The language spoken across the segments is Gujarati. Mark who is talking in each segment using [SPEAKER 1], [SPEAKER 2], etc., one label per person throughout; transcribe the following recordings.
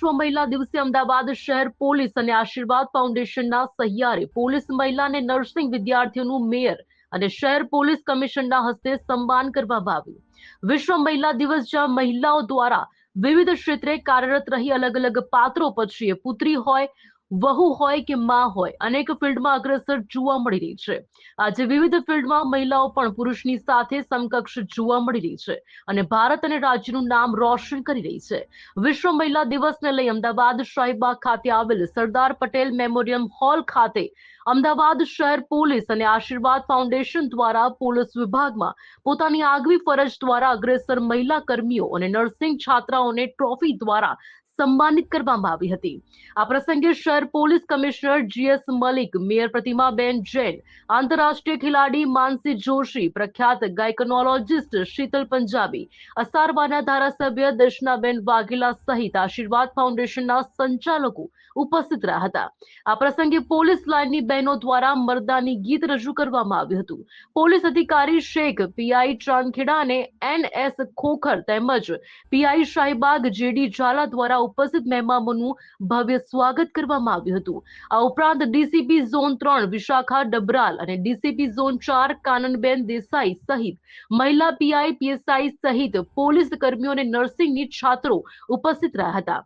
[SPEAKER 1] વિશ્વ મહિલા દિવસે અમદાવાદ શહેર પોલીસ અને આશીર્વાદ ફાઉન્ડેશનના સહિયારે. પોલીસ મહિલા અને નર્સિંગ વિદ્યાર્થીઓનું મેયર અને શહેર પોલીસ કમિશનના હસ્તે સન્માન કરવામાં આવ્યું. વિશ્વ મહિલા દિવસ જ્યાં મહિલાઓ દ્વારા વિવિધ ક્ષેત્રે કાર્યરત રહી અલગ અલગ પાત્રો પછી પુત્રી હોય વહુ હોય કે માં હોય, અનેક ફિલ્ડમાં અગ્રસર જોવા મળી રહી છે. આજે વિવિધ ફિલ્ડમાં મહિલાઓ પણ પુરુષની સાથે સમકક્ષ જોવા મળી રહી છે અને ભારત અને રાજ્યનું નામ રોશન કરી રહી છે. વિશ્વ મહિલા દિવસને લઈ અમદાવાદ, શાહીબાગ ખાતે આવેલ સરદાર પટેલ મેમોરિયમ હોલ ખાતે અમદાવાદ શહેર પોલીસ અને આશીર્વાદ ફાઉન્ડેશન દ્વારા પોલીસ વિભાગમાં પોતાની આગવી ફરજ દ્વારા અગ્રેસર મહિલા કર્મીઓ અને નર્સિંગ છાત્રાઓને ટ્રોફી દ્વારા સન્માનિત કરવામાં આવી હતી. આ પ્રસંગે શહેર police commissioner GS Malik, mayor Pratimaben Jain, આંતરરાષ્ટ્રીય ખેલાડી માનસી જોશી, પ્રખ્યાત ગાયકનોલોજિસ્ટ શીતલ પંજાબી, અસારવાના ધારાસભ્ય દર્શનાબેન વાઘેલા સહિત આશીર્વાદ ફાઉન્ડેશનના સંચાલકો ઉપસ્થિત રહ્યા હતા. આ પ્રસંગે પોલીસ લાઇનની બહેનો દ્વારા મરદાની ગીત રજૂ કરવામાં આવ્યું હતું. પોલીસ અધિકારી શેખ પીઆઈ ચાંદખેડા અને એનએસ ખોખર તેમજ પીઆઈ શાહીબાગ જેડી ઝાલા દ્વારા ઉપસ્થિત મહેમાનોનું ભવ્ય સ્વાગત કરવામાં આવ્યું હતું. આ ઉપરાંત ડીસીપી ઝોન ત્રણ, વિશાખા, ડબરાલ અને ડીસીપી ઝોન ચાર, કાનનબેન દેસાઈ સહિત મહિલા પીઆઈ પીએસઆઈ સહિત પોલીસ કર્મીઓ અને નર્સિંગની છાત્રો ઉપસ્થિત રહ્યા હતા.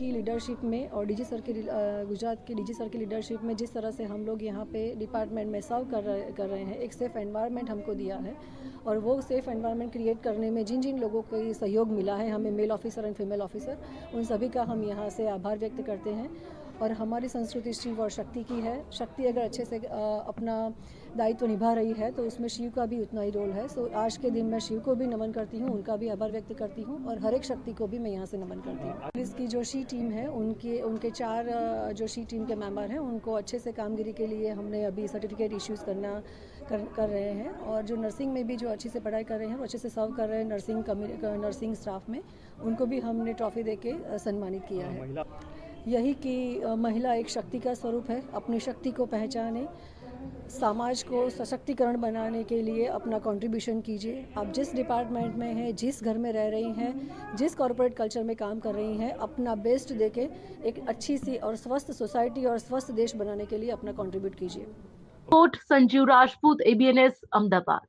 [SPEAKER 2] कि लीडरशिप में और डीजी सर की गुजरात के डीजी सर की लीडरशिप में जिस तरह से हम लोग यहाँ पे डिपार्टमेंट में सर्व कर रहे कर रहे हैं, एक सेफ़ एनवायरनमेंट हमको दिया है और वो सेफ़ एनवायरनमेंट क्रिएट करने में जिन जिन लोगों को सहयोग मिला है, हमें male officer and female officer उन सभी का हम यहाँ से आभार व्यक्त करते हैं। और हमारी संस्कृति शिव और शक्ति की है। शक्ति अगर अच्छे से अपना दायित्व निभा रही है तो उसमें शिव का भी उतना ही रोल है। सो आज के दिन मैं शिव को भी नमन करती हूँ उनका भी आभार व्यक्त करती हूँ और हर एक शक्ति को भी मैं यहाँ से नमन करती हूँ। पुलिस की जो शी टीम है उनके उनके चार जो शी टीम के मेंबर हैं उनको अच्छे से कामगिरी के लिए हमने अभी सर्टिफिकेट इश्यूज़ करना कर कर रहे हैं। और जो नर्सिंग में भी जो अच्छे से पढ़ाई कर रहे हैं वो अच्छे से सर्व कर रहे हैं नर्सिंग नर्सिंग स्टाफ में उनको भी हमने ट्रॉफी दे के सम्मानित किया है यही कि महिला एक शक्ति का स्वरूप है, अपनी शक्ति को पहचाने, समाज को सशक्तिकरण बनाने के लिए अपना कंट्रीब्यूशन कीजिए। आप जिस डिपार्टमेंट में हैं, जिस घर में रह रही हैं, जिस कॉरपोरेट कल्चर में काम कर रही हैं, अपना बेस्ट देके एक अच्छी सी और स्वस्थ सोसाइटी और स्वस्थ देश बनाने के लिए अपना कंट्रीब्यूट कीजिए।
[SPEAKER 1] Court Sanjeev Rajput ABNS Ahmedabad